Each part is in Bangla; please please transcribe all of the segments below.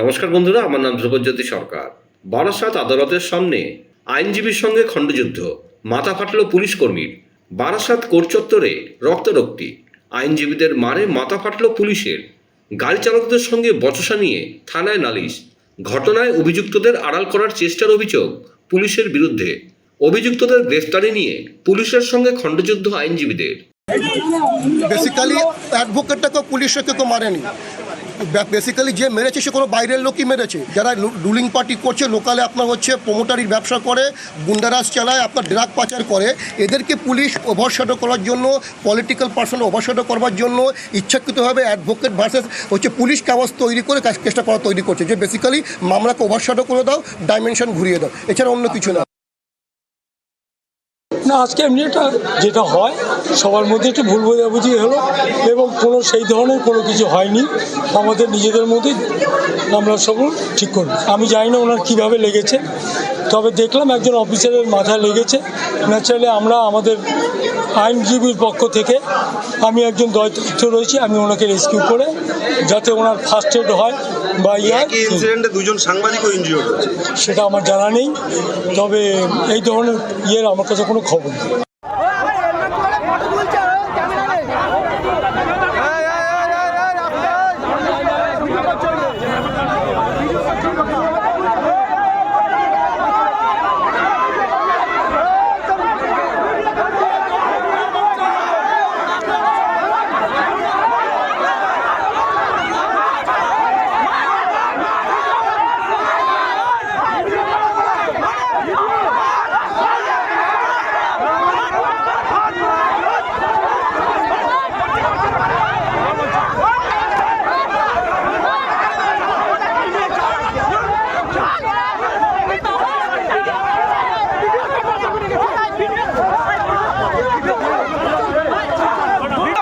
নমস্কার বন্ধুরা, আমার নাম ধ্রুবজ্যোতি সরকার। বারাসাত আদালতের সামনে আইনজীবীর সঙ্গে খণ্ডযুদ্ধ, মাথা ফাটল পুলিশ কর্মীর। বারাসাত কোর্ট চত্বরে রক্তারক্তি, আইনজীবীদের মারে মাথা ফাটল পুলিশের। গাড়ি চালকদের সঙ্গে বচসা নিয়ে থানায় নালিশ, ঘটনায় অভিযুক্তদের আড়াল করার চেষ্টার অভিযোগ পুলিশের বিরুদ্ধে। অভিযুক্তদের গ্রেফতারি নিয়ে পুলিশের সঙ্গে খণ্ডযুদ্ধ আইনজীবীদের। বেসিক্যালি অ্যাডভোকেটটাকে পুলিশে কেউ মারেনি। বেসিক্যালি যে মেরেছে সে কোনো বাইরের লোকই মেরেছে। যারা রুলিং পার্টি করছে লোকালে আপনার হচ্ছে প্রোমোটারির ব্যবসা করে, গুন্ডারাজ চালায়, আপনার ড্রাগ পাচার করে, এদেরকে পুলিশ ওভারশ্যাডো করার জন্য পলিটিক্যাল পার্সন ওভারশ্যাডো করবার জন্য ইচ্ছাকৃতভাবে অ্যাডভোকেট ভার্সেস হচ্ছে পুলিশ কাগজ তৈরি করে চেষ্টা করা তৈরি করছে। যে বেসিক্যালি মামলাকে ওভারশ্যাডো করে দাও ডাইমেনশন ঘুরিয়ে দাও। এছাড়া অন্য কিছু না। না, আজকে এমনি একটা যেটা হয়, সবার মধ্যে একটু ভুল বোঝাবুঝি হলো এবং কোনো সেই ধরনের কোনো কিছু হয়নি। আমাদের নিজেদের মধ্যে আমরা সকল ঠিক করি আমি জানি না ওনার কীভাবে লেগেছে। তবে দেখলাম একজন অফিসারের মাথায় লেগেছে। ন্যাচারালি আমরা আমাদের আইনজীবীর পক্ষ থেকে আমি একজন দায়িত্ব রয়েছি আমি ওনাকে রেস্কিউ করে যাতে ওনার ফার্স্ট এড হয় বা ইনসিডেন্টে দুজন সাংবাদিক ইনজিওর্ড সেটা আমার জানা নেই তবে এই ধরনের ইয়ের আমার কাছে কোনো খবর নেই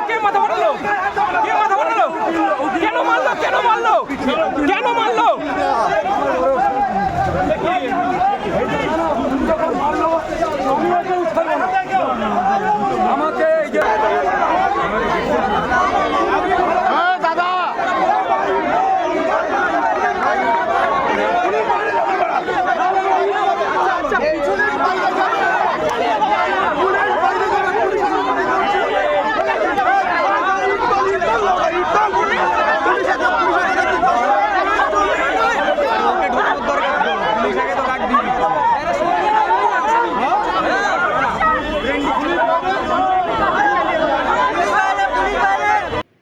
কে মাথা ফাটালো কে মাথা ফাটালো কেন মারলো কেন মারলো কেন মারলো আমাকে এই যে